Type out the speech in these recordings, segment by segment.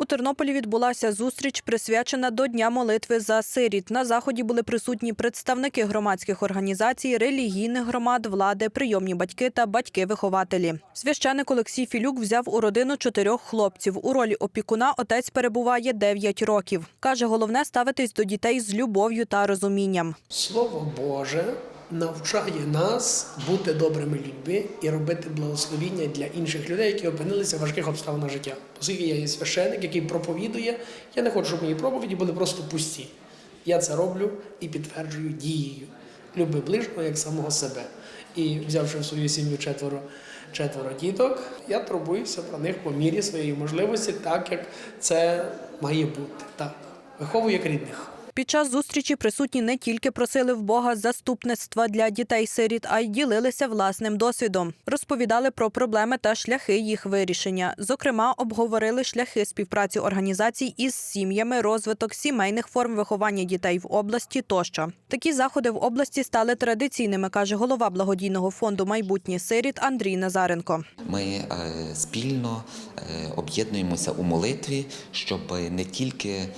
У Тернополі відбулася зустріч, присвячена до Дня молитви за сиріт. На заході були присутні представники громадських організацій, релігійних громад, влади, прийомні батьки та батьки-вихователі. Священик Олексій Філюк взяв у родину чотирьох хлопців. У ролі опікуна отець перебуває 9 років. Каже, головне ставитись до дітей з любов'ю та розумінням. Слово Боже навчає нас бути добрими людьми і робити благословіння для інших людей, які опинилися в важких обставинах життя. Оскільки я є священник, який проповідує, я не хочу, щоб мої проповіді були просто пусті. Я це роблю і підтверджую дією. Люби ближнього як самого себе. І взявши в свою сім'ю четверо, четверо діток, я турбуюся про них по мірі своєї можливості, так як це має бути. Так, виховую як рідних. Під час зустрічі присутні не тільки просили в Бога заступництва для дітей-сиріт, а й ділилися власним досвідом. Розповідали про проблеми та шляхи їх вирішення. Зокрема, обговорили шляхи співпраці організацій із сім'ями, розвиток сімейних форм виховання дітей в області тощо. Такі заходи в області стали традиційними, каже голова благодійного фонду майбутнє сиріт Андрій Назаренко. Ми е, спільно е, об'єднуємося у молитві, щоб не тільки е,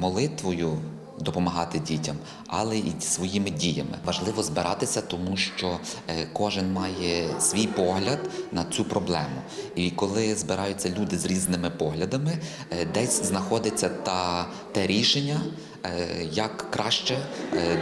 молитвою допомагати дітям, але і своїми діями. Важливо збиратися, тому що е, кожен має свій погляд на цю проблему. І коли збираються люди з різними поглядами, е, десь знаходиться та те рішення, е, як краще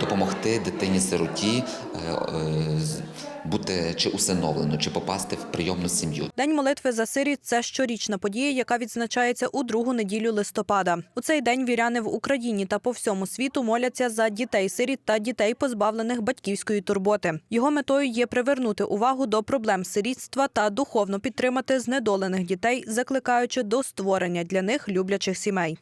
допомогти дитині-сироті е, з- бути чи усиновлено, чи попасти в прийомну сім'ю. День молитви за сиріт – це щорічна подія, яка відзначається у другу неділю листопада. У цей день віряни в Україні та по всьому світу моляться за дітей-сиріт та дітей, позбавлених батьківської турботи. Його метою є привернути увагу до проблем сирітства та духовно підтримати знедолених дітей, закликаючи до створення для них люблячих сімей.